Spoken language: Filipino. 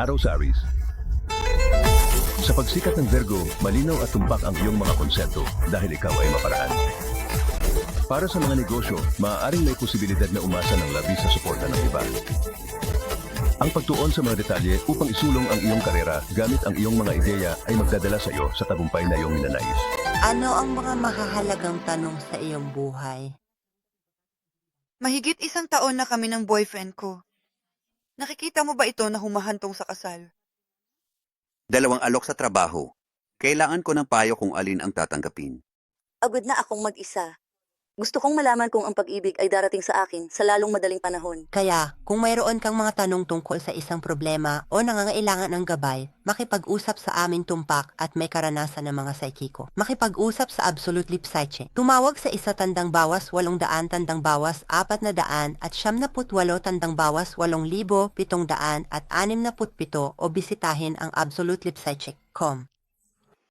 Araw sa Aris. Sa pagsikat ng Virgo, malinaw at tumpak ang iyong mga konsepto dahil ikaw ay maparaan. Para sa mga negosyo, maaaring may posibilidad na umasa ng labis sa suporta ng iba. Ang pagtuon sa mga detalye upang isulong ang iyong karera gamit ang iyong mga ideya ay magdadala sa iyo sa tagumpay na iyong ninanais. Ano ang mga mahahalagang tanong sa iyong buhay? Mahigit isang taon na kami ng boyfriend ko. Nakikita mo ba ito na humahantong sa kasal? Dalawang alok sa trabaho. Kailangan ko ng payo kung alin ang tatanggapin. Agad na akong mag-isa. Gusto kong malaman kung ang pag-ibig ay darating sa akin sa lalong madaling panahon. Kaya, kung mayroon kang mga tanong tungkol sa isang problema o nangangailangan ng gabay, makipag-usap sa aming tumpak at may karanasan ng mga saikiko. Makipag-usap sa Absolute Lip Psyche. Tumawag sa isa tandang bawas walong daan tandang bawas apat na daan at siyam na put walo tandang bawas walong libo pitong daan at anim na put pito o bisitahin ang absolutelipsyche.com.